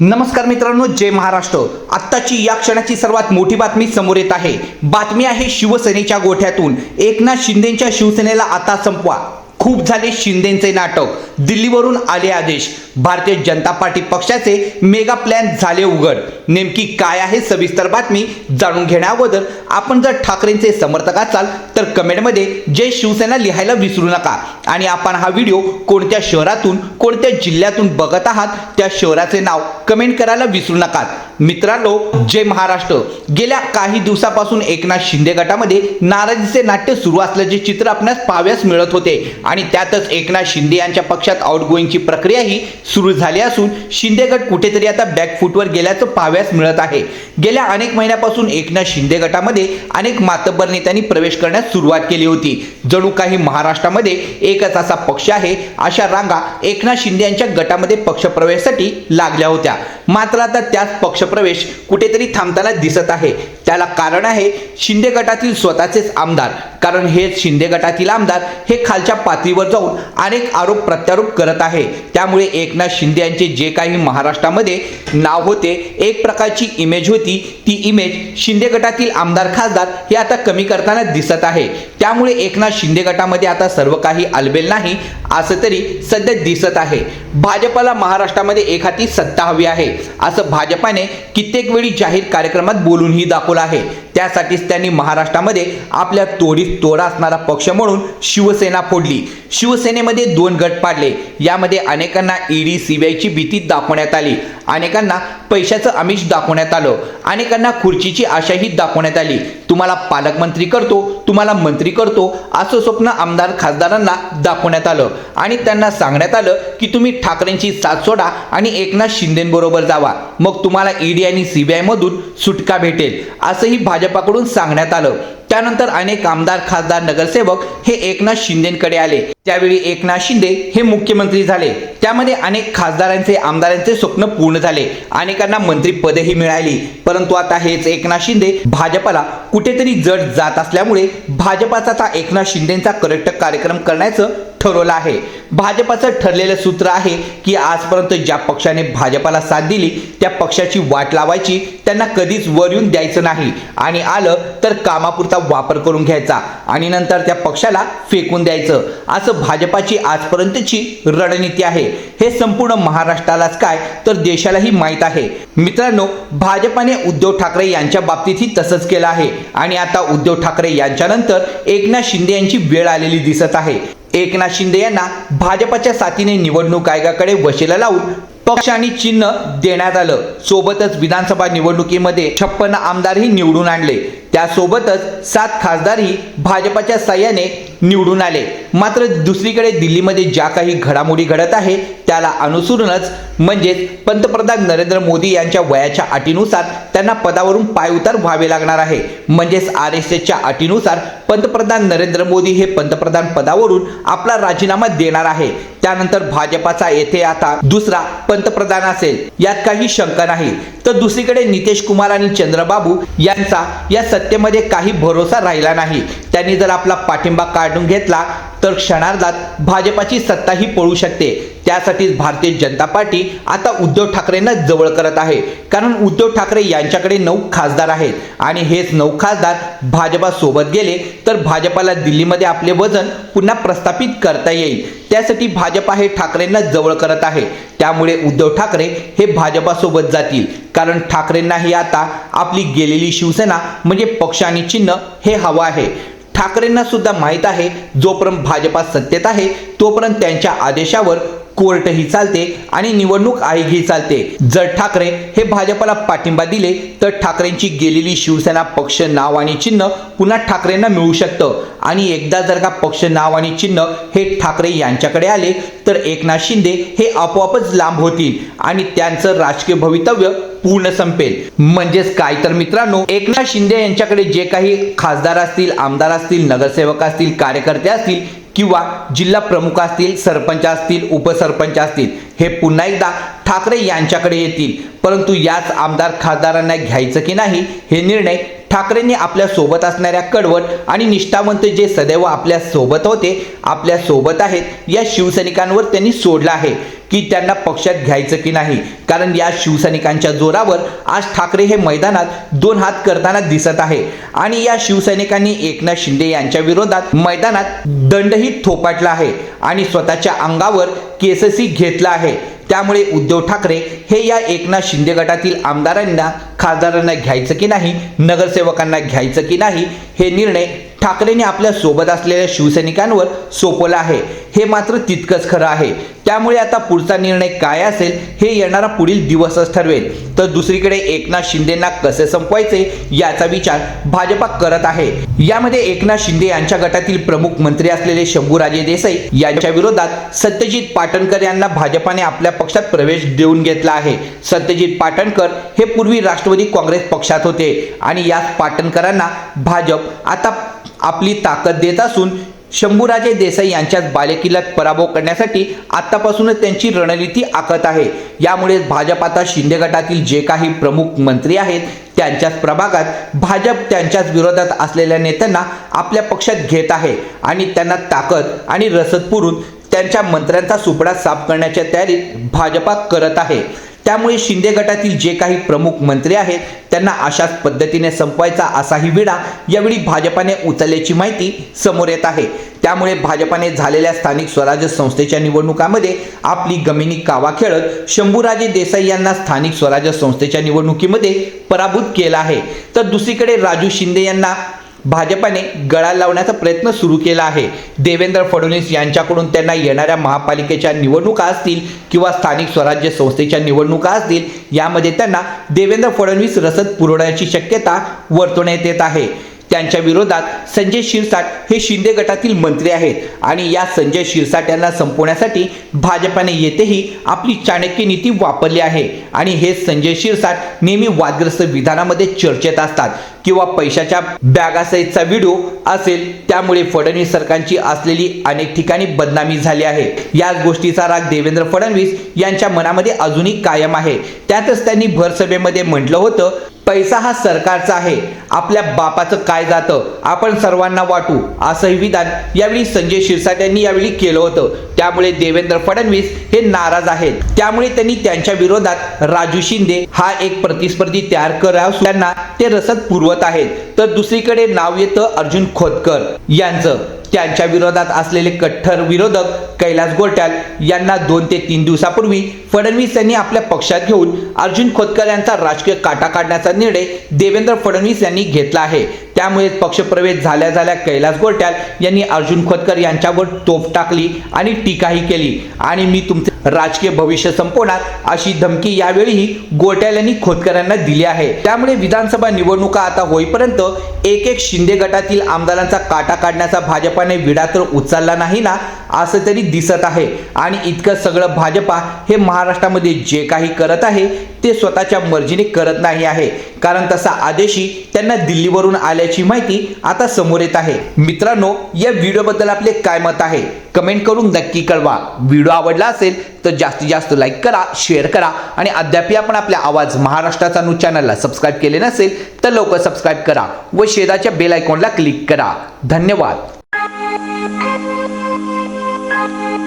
नमस्कार मित्रांनो जय महाराष्ट्र. आत्ताची या क्षणाची सर्वात मोठी बातमी समोर येत आहे. बातमी आहे शिवसेनेच्या गोठ्यातून. एकनाथ शिंदेच्या शिवसेनेला आता संपवा. खूप झाले शिंदेचे नाटक. दिल्लीवरून आले आदेश. भारतीय जनता पार्टी पक्षाचे मेगा प्लॅन झाले उघड. नेमकी काय आहे सविस्तर बातमी जाणून घेण्याअगोदर आपण जर ठाकरेंचे समर्थक असाल तर कमेंटमध्ये जय शिवसेना लिहायला विसरू नका. आणि आपण हा व्हिडिओ कोणत्या शहरातून कोणत्या जिल्ह्यातून बघत आहात त्या शहराचे नाव कमेंट करायला विसरू नका. मित्रांनो जय महाराष्ट्र. गेल्या काही दिवसापासून एकनाथ शिंदे गटामध्ये नाराजीचे नाट्य सुरू असल्याचे चित्र आपणास पाहाव्यास मिळत होते. आणि त्यातच एकनाथ शिंदे यांच्या पक्षात आउटगोईंगची प्रक्रियाही सुरू झाली असून शिंदे गट कुठेतरी आता बॅकफूटवर गेल्याचं पाहाव्यास मिळत आहे. गेल्या अनेक महिन्यापासून एकनाथ शिंदे गटामध्ये अनेक मातब्बर नेत्यांनी प्रवेश करण्यास सुरुवात केली होती. जणू काही महाराष्ट्रामध्ये एकच असा पक्ष आहे अशा रांगा एकनाथ शिंदे यांच्या गटामध्ये पक्षप्रवेशासाठी लागल्या होत्या. मात्र आता त्याच पक्षप्रवेश कुठेतरी थांबताना दिसत आहे. त्याला कारण आहे शिंदे गटातील स्वतःचेच आमदार. कारण हे शिंदे गटातील आमदार हे खालच्या पातळीवर जाऊन अनेक आरोप प्रत्यारोप करत आहे. त्यामुळे एकनाथ शिंदे यांचे जे काही महाराष्ट्रामध्ये नाव होते एक प्रकारची इमेज होती ती इमेज शिंदे गटातील आमदार खासदार हे आता कमी करताना दिसत आहे. त्यामुळे एकनाथ शिंदे गटामध्ये आता सर्व काही आलबेल नाही. असं तरी सध्या दिसत आहे. भाजपाला महाराष्ट्रामध्ये एक हाती सत्ता हवी आहे. असं भाजपाने कित्येक वेळी जाहीर कार्यक्रमात बोलूनही दाखवलं आहे. त्यासाठीच त्यांनी महाराष्ट्रामध्ये आपल्या तोडीत तोडा असणारा पक्ष म्हणून शिवसेना फोडली. शिवसेनेमध्ये दोन गट पाडले. यामध्ये अनेकांना ईडी सीबीआयची भीती दाखवण्यात आली. अनेकांना पैशाचं आमिष दाखवण्यात आलं. अनेकांना खुर्चीची आशाही दाखवण्यात आली. तुम्हाला पालकमंत्री करतो तुम्हाला मंत्री करतो असं स्वप्न आमदार खासदारांना दाखवण्यात आलं. आणि त्यांना सांगण्यात आलं की तुम्ही ठाकरेंची साथ सोडा आणि एकनाथ शिंदेबरोबर जावा. मग तुम्हाला ईडी आणि सीबीआय मधून सुटका भेटेल. असंही भाजप भाजपाकडून सांगण्यात आलं. त्यानंतर अनेक आमदार खासदार नगरसेवक हे एकनाथ शिंदेकडे आले. त्यावेळी एकनाथ शिंदे हे मुख्यमंत्री झाले. त्यामध्ये अनेक खासदारांचे आमदारांचे स्वप्न पूर्ण झाले. अनेकांना मंत्रीपदेही मिळाली. परंतु आता हेच एकनाथ शिंदे भाजपाला कुठेतरी जड जात असल्यामुळे भाजपाचा आता एकनाथ शिंदेचा करेक्ट कार्यक्रम करण्याचं ठरवलं आहे. भाजपाचं ठरलेलं सूत्र आहे की आजपर्यंत ज्या पक्षाने भाजपाला साथ दिली त्या पक्षाची वाट लावायची त्यांना कधीच वर येऊन द्यायचं नाही. आणि आलं तर कामापुरता वापर करून घ्यायचा आणि नंतर त्या पक्षाला फेकून द्यायचं. असं भाजपाची आजपर्यंतची रणनीती आहे. हे संपूर्ण महाराष्ट्रालाच काय तर देशालाही माहीत आहे. मित्रांनो भाजपाने उद्धव ठाकरे यांच्या बाबतीतही तसंच केलं आहे. आणि आता उद्धव ठाकरे यांच्यानंतर एकनाथ शिंदे यांची वेळ आलेली दिसत आहे. एकनाथ शिंदे यांना भाजपच्या साथीने निवडणूक आयोगाकडे वशीला लावून पक्ष आणि चिन्ह देण्यात आलं. सोबतच विधानसभा निवडणुकीमध्ये छप्पन्न आमदारही निवडून आणले. त्यासोबतच सात खासदारही भाजपाच्या साह्याने निवडून आले. मात्र दुसरीकडे दिल्लीमध्ये ज्या काही घडामोडी घडत आहे त्याला अनुसरूनच म्हणजेच पंतप्रधान नरेंद्र मोदी यांच्या वयाच्या अटीनुसार त्यांना पदावरून पायउतार व्हावे लागणार आहे. म्हणजेच आर एस एसच्या अटीनुसार पंतप्रधान नरेंद्र मोदी हे पंतप्रधान पदावरून आपला राजीनामा देणार आहे. त्यानंतर भाजपाचा येथे आता दुसरा पंतप्रधान असेल. यात काही शंका नाही. तर दुसरीकडे नितेश कुमार आणि चंद्रबाबू यांचा या सत्तेमध्ये काही भरोसा राहिला नाही. त्यांनी जर आपला पाठिंबा काढून घेतला तर क्षणार्धात भाजपाची सत्ताही पळू शकते. त्यासाठीच भारतीय जनता पार्टी आता उद्धव ठाकरेंना जवळ करत आहे. कारण उद्धव ठाकरे यांच्याकडे नऊ खासदार आहेत. आणि हेच नऊ खासदार भाजपा सोबत गेले तर भाजपाला दिल्लीमध्ये आपले वजन पुन्हा प्रस्थापित करता येईल. त्यासाठी भाजपा हे ठाकरेंना जवळ करत आहे. त्यामुळे उद्धव ठाकरे हे भाजपासोबत जातील. कारण ठाकरेंनाही आता आपली गेलेली शिवसेना म्हणजे पक्ष आणि चिन्ह हे हवं आहे. ठाकरेंना सुद्धा माहीत आहे जोपर्यंत भाजपा सत्तेत आहे तोपर्यंत त्यांच्या आदेशावर कोर्टही चालते आणि निवडणूक आयोगही चालते. जर ठाकरे हे भाजपला पाठिंबा दिले तर ठाकरेंची गेलेली शिवसेना पक्ष नाव आणि चिन्ह पुन्हा ठाकरेंना मिळू शकतं. आणि एकदा जर का पक्ष नाव आणि चिन्ह हे ठाकरे यांच्याकडे आले तर एकनाथ शिंदे हे आपोआपच लांब होतील आणि त्यांचं राजकीय भवितव्य पूर्ण संपेल. म्हणजेच काय तर मित्रांनो एकनाथ शिंदे यांच्याकडे जे काही खासदार असतील आमदार असतील नगरसेवक असतील कार्यकर्ते असतील किंवा जिल्हा प्रमुख असतील सरपंच असतील उपसरपंच असतील हे पुन्हा एकदा ठाकरे यांच्याकडे येतील. परंतु याच आमदार खासदारांना घ्यायचं की नाही हे निर्णय ठाकरेंनी आपल्यासोबत असणाऱ्या कडवट आणि निष्ठावंत जे सदैव आपल्यासोबत होते आपल्यासोबत आहेत या शिवसैनिकांवर त्यांनी सोडलं आहे. की त्यांना पक्षात घ्यायचं की नाही. कारण या शिवसैनिकांच्या जोरावर आज ठाकरे हे मैदानात दोन हात करताना दिसत आहे. आणि या शिवसैनिकांनी एकनाथ शिंदे यांच्या विरोधात मैदानात दंडही थोपाटला आहे. आणि स्वतःच्या अंगावर केससी घेतला आहे. त्यामुळे उद्धव ठाकरे हे या एकनाथ शिंदे गटातील आमदारांना खासदारांना घ्यायचं की नाही नगरसेवकांना घ्यायचं की नाही हे निर्णय ठाकरेंनी आपल्यासोबत असलेल्या शिवसैनिकांवर सोपवलं आहे. हे मात्र तितकंच खरं आहे. त्यामुळे आता पुढचा निर्णय काय असेल हे येणारा पुढील दिवसच ठरवेल. तर दुसरीकडे एकनाथ शिंदेना कसे संपवायचे याचा विचार भाजपा करत आहे. यामध्ये एकनाथ शिंदे यांच्या गटातील प्रमुख मंत्री असलेले शंभूराजे देसाई यांच्या विरोधात सत्यजित पाटणकर यांना भाजपाने आपल्या पक्षात प्रवेश देऊन घेतला आहे. सत्यजित पाटणकर हे पूर्वी राष्ट्रवादी काँग्रेस पक्षात होते आणि याच पाटणकरांना भाजप आता आपली ताकद देत असून शंभूराजे देसाई यांच्याच बालेकिल्ल्यात पराभव करण्यासाठी आतापासूनच त्यांची रणनीती आखत आहे. यामुळे भाजप आता शिंदे गटातील जे काही प्रमुख मंत्री आहेत त्यांच्याच प्रभागात भाजप त्यांच्याच विरोधात असलेल्या नेत्यांना आपल्या पक्षात घेत आहे आणि त्यांना ताकद आणि रसद पुरून त्यांच्या मंत्र्यांचा सुपडा साफ करण्याच्या तयारीत भाजपा करत आहे. त्यामुळे शिंदे गटातील जे काही प्रमुख मंत्री आहेत त्यांना अशाच पद्धतीने संपवायचा असाही विडा यावेळी भाजपाने उचलल्याची माहिती समोर येत आहे. त्यामुळे भाजपाने झालेल्या स्थानिक स्वराज्य संस्थेच्या निवडणुकामध्ये आपली गमिनी कावा खेळत शंभूराजे देसाई यांना स्थानिक स्वराज्य संस्थेच्या निवडणुकीमध्ये पराभूत केला आहे. तर दुसरीकडे राजू शिंदे यांना भाजपाने गळा लावण्याचा प्रयत्न सुरू केला आहे. देवेंद्र फडणवीस यांच्याकडून त्यांना येणाऱ्या महापालिकेच्या निवडणुका असतील किंवा स्थानिक स्वराज्य संस्थेच्या निवडणुका असतील यामध्ये त्यांना देवेंद्र फडणवीस रसद पुरवण्याची शक्यता वर्तवण्यात येत आहे. त्यांच्या विरोधात संजय शिरसाट हे शिंदे गटातील मंत्री आहेत आणि या संजय शिरसाट यांना संपवण्यासाठी भाजपाने येथेही आपली चाणक्य नीती वापरली आहे. आणि हे संजय शिरसाट नेहमी वादग्रस्त विधानामध्ये चर्चेत असतात. किंवा पैशाच्या बॅगासहितचा व्हिडिओ असेल त्यामुळे फडणवीस सरकारची असलेली अनेक ठिकाणी बदनामी झाली आहे. याच गोष्टीचा राग देवेंद्र फडणवीस यांच्या मनामध्ये अजूनही कायम आहे. त्यातच त्यांनी भरसभेमध्ये म्हटलं होतं पैसा हा सरकारचा आहे. आपल्या बापाचं काय जातं? आपण सर्वांना वाटू. असंही विधान यावेळी संजय शिरसाट यांनी यावेळी केलं होतं. त्यामुळे देवेंद्र फडणवीस हे नाराज आहेत. त्यामुळे त्यांनी त्यांच्या विरोधात राजू शिंदे हा एक प्रतिस्पर्धी तयार करा त्यांना ते रसद पुरवत आहेत. तर दुसरीकडे नाव येतं अर्जुन खोतकर. यांचं. त्यांच्या विरोधात असलेले कट्टर विरोधक कैलास गोट्याल यांना दोन ते तीन दिवसापूर्वी फडणवीस यांनी आपल्या पक्षात घेऊन अर्जुन खोतकर यांचा राजकीय काटा काढण्याचा निर्णय देवेंद्र फडणवीस यांनी घेतला आहे. त्यामुळे पक्षप्रवेश झाल्या झाल्या कैलास गोट्याल यांनी अर्जुन खोतकर यांच्यावर तोफ टाकली आणि टीकाही केली. आणि मी तुमचे राजकीय भविष्य संपवणार अशी धमकी यावेळीही गोट्याल यांनी खोतकरांना दिली आहे. त्यामुळे विधानसभा निवडणुका आता होईपर्यंत एक एक शिंदे गटातील आमदारांचा काटा काढण्याचा भाजपाने विडा तर उचलला नाही ना असं तरी दिसत आहे. आणि इतकं सगळं भाजपा हे महाराष्ट्रामध्ये जे काही करत आहे ते स्वतःच्या मर्जीने करत नाही आहे. कारण तसा आदेशही त्यांना दिल्लीवरून आल्याची माहिती आता समोर येत आहे. मित्रांनो या व्हिडिओबद्दल आपले काय मत आहे? कमेंट करून नक्की कळवा. व्हिडिओ आवडला असेल तर जास्तीत जास्त लाईक करा शेअर करा आणि अद्याप आपण आपल्या आवाज महाराष्ट्राचा न्यूज चॅनलला सबस्क्राईब केले नसेल तर लवकर सबस्क्राईब करा व शेजाच्या बेल आयकॉनला क्लिक करा. धन्यवाद. Thank you.